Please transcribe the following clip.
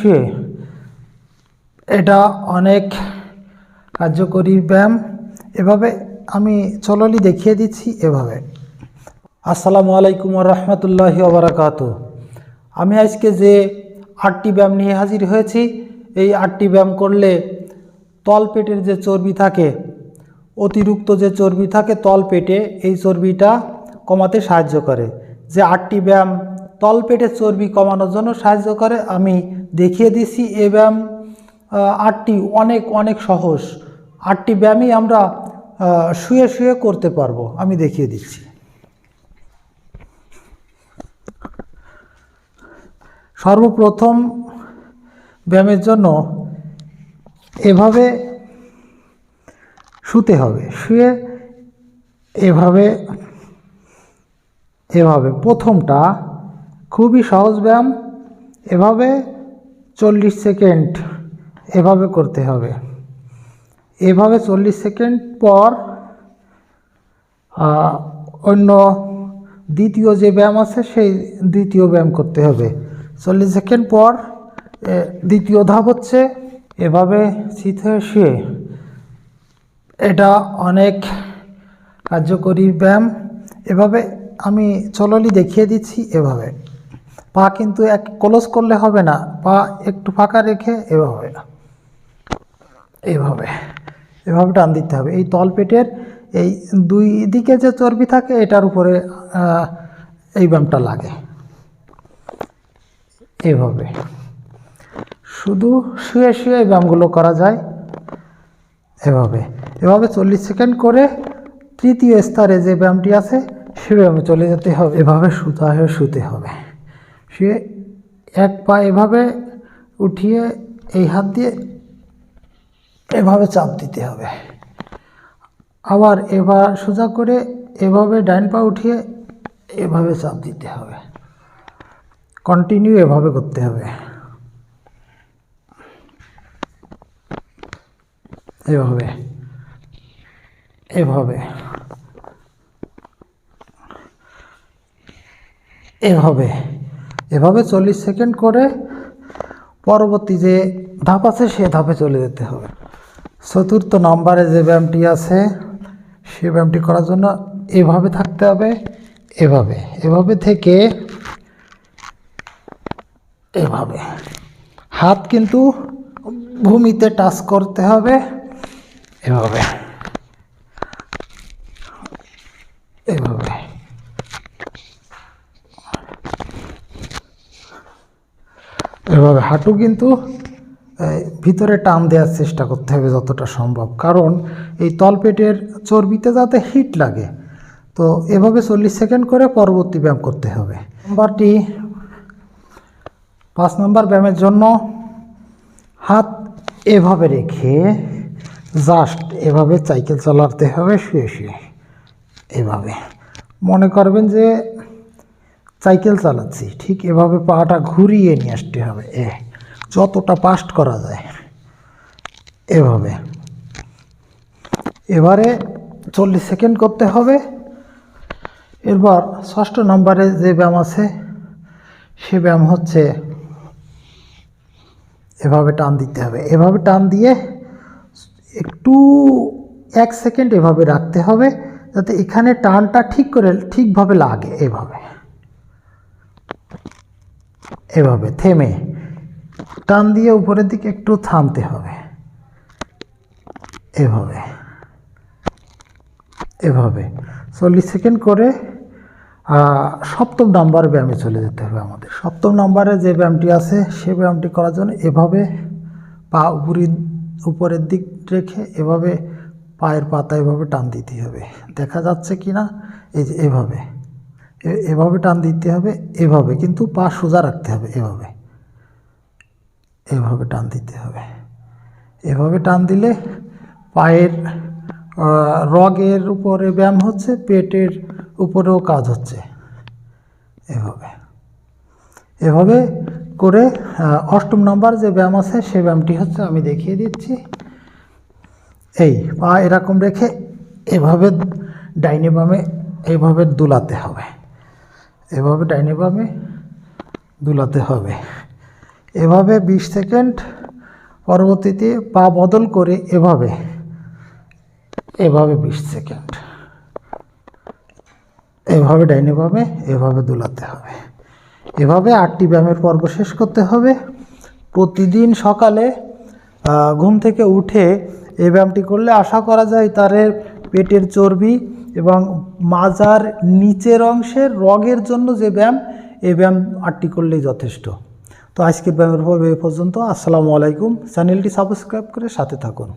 শুয়ে এটা অনেক কার্যকরী ব্যায়াম। এভাবে আমি চললি দেখিয়ে দিচ্ছি এভাবে। আসসালামু আলাইকুম রহমতুল্লাহ ওবরাকাত আমি আজকে যে আটটি ব্যায়াম নিয়ে হাজির হয়েছি, এই আটটি ব্যায়াম করলে তল পেটের যে চর্বি থাকে, অতিরিক্ত যে চর্বি থাকে, তল পেটে এই চর্বিটা কমাতে সাহায্য করে। যে আটটি ব্যায়াম তল পেটের চর্বি কমানোর জন্য সাহায্য করে। আমি দেখিয়ে দিচ্ছি এ ব্যায়াম আটটি অনেক অনেক সহজ। আটটি ব্যায়ামই আমরা শুয়ে শুয়ে করতে পারব। আমি দেখিয়ে দিচ্ছি। সর্বপ্রথম ব্যায়ামের জন্য এভাবে শুতে হবে। শুয়ে এভাবে এভাবে প্রথমটা খুবই সহজ ব্যায়াম। এভাবে চল্লিশ সেকেন্ড এভাবে করতে হবে। এভাবে চল্লিশ সেকেন্ড পর অন্য দ্বিতীয় যে ব্যায়াম আছে, সেই দ্বিতীয় ব্যায়াম করতে হবে। চল্লিশ সেকেন্ড পর দ্বিতীয় ধাপ হচ্ছে এভাবে শীত হয়ে শুয়ে এটা অনেক কার্যকরী ব্যায়াম। এভাবে আমি চললি দেখিয়ে দিচ্ছি এভাবে। পা কিন্তু এক ক্লোজ করলে হবে না, পা একটু ফাঁকা রেখে এভাবে এইভাবে এভাবে টান দিতে হবে। এই তলপেটের এই দুই দিকে যে চর্বি থাকে, এটার উপরে এই ব্যায়ামটা লাগে। এভাবে। শুধু শুয়ে শুয়ে ব্যায়ামগুলো করা যায়। এভাবে। এভাবে চল্লিশ সেকেন্ড করে তৃতীয় স্তরে যে ব্যায়ামটি আছে, সে ব্যায়ামে চলে যেতে হবে। এভাবে শুতে হয়ে শুতে হবে। শুয়ে এক পা এভাবে উঠিয়ে এই হাত দিয়ে এভাবে চাপ দিতে হবে। আবার এবার সোজা করে এভাবে ডাইন পা উঠিয়ে এভাবে চাপ দিতে হবে। কন্টিনিউ এভাবে করতে হবে। এভাবে এভাবে এভাবে। এভাবে চল্লিশ সেকেন্ড করে পরবর্তী যে ধাপ আছে, সে ধাপে চলে যেতে হবে। চতুর্থ নম্বরে যে ব্যায়ামটি আছে, সে ব্যায়ামটি করার জন্য এভাবে থাকতে হবে, এভাবে এভাবে থেকে এভাবে। হাত কিন্তু ভূমিতে টাচ করতে হবে, এভাবে। এভাবে হাঁটু কিন্তু ভিতরে টান দেওয়ার চেষ্টা করতে হবে যতটা সম্ভব। কারণ এই তলপেটের চর্বিতে যাতে হিট লাগে, তো এভাবে চল্লিশ সেকেন্ড করে পরবর্তী ব্যায়াম করতে হবে। নাম্বারটি, পাঁচ নম্বর ব্যায়ামের জন্য হাত এভাবে রেখে জাস্ট এভাবে সাইকেল চালাতে হবে, শুয়ে শুয়ে, এভাবে। মনে করবেন যে সাইকেল চালাচ্ছি, ঠিক এভাবে পাটা ঘুরিয়ে নিয়ে আসতে হবে। এ যতটা পাস্ট করা যায়, এভাবে। এবারে চল্লিশ সেকেন্ড করতে হবে। এরপর ষষ্ঠ নম্বরে যে ব্যায়াম আছে, সে ব্যায়াম হচ্ছে এভাবে টান দিতে হবে। এভাবে টান দিয়ে একটু এক সেকেন্ড এভাবে রাখতে হবে, যাতে এখানে টানটা ঠিক করে, ঠিকভাবে লাগে এভাবে। এভাবে থেমে টান দিয়ে উপরের দিকে একটু থামতে হবে। এভাবে এভাবে। চল্লিশ সেকেন্ড করে সপ্তম নাম্বার ব্যায়ামে চলে যেতে হবে আমাদের। সপ্তম নাম্বারে যে ব্যায়ামটি আছে, সে ব্যায়ামটি করার জন্য এভাবে পা উপরি, উপরের দিক রেখে এভাবে পায়ের পাতা এভাবে টান দিতে হবে। দেখা যাচ্ছে কি না এই যে এভাবে। এভাবে টান দিতে হবে, এভাবে। কিন্তু পা সোজা রাখতে হবে এভাবে। এভাবে টান দিতে হবে। এভাবে টান দিলে পায়ের রগের উপরে ব্যায়াম হচ্ছে, পেটের উপরেও কাজ হচ্ছে। এভাবে। এভাবে করে অষ্টম নম্বর যে ব্যায়াম আছে, সে ব্যায়ামটি হচ্ছে আমি দেখিয়ে দিচ্ছি। এই পা এরকম রেখে এভাবে ডাইনে বামে এইভাবে দুলাতে হবে। এভাবে ডাইনে বামে দুলাতে হবে। এভাবে বিশ সেকেন্ড পরবর্তীতে পা বদল করে এভাবে এভাবে বিশ সেকেন্ড। এভাবে ডাইনে পাবে এভাবে দুলাতে হবে। এভাবে আটটি ব্যায়ামের পর্ব শেষ করতে হবে। প্রতিদিন সকালে ঘুম থেকে উঠে এই ব্যায়ামটি করলে আশা করা যায় তার পেটের চর্বি এবং মাজার নিচের অংশের রগের জন্য যে ব্যায়াম, এই ব্যায়াম আটটি করলেই যথেষ্ট। তো আজকের ব্যায়ামের পর্ব এ পর্যন্ত। আসসালামু আলাইকুম। চ্যানেলটি সাবস্ক্রাইব করে সাথে থাকুন।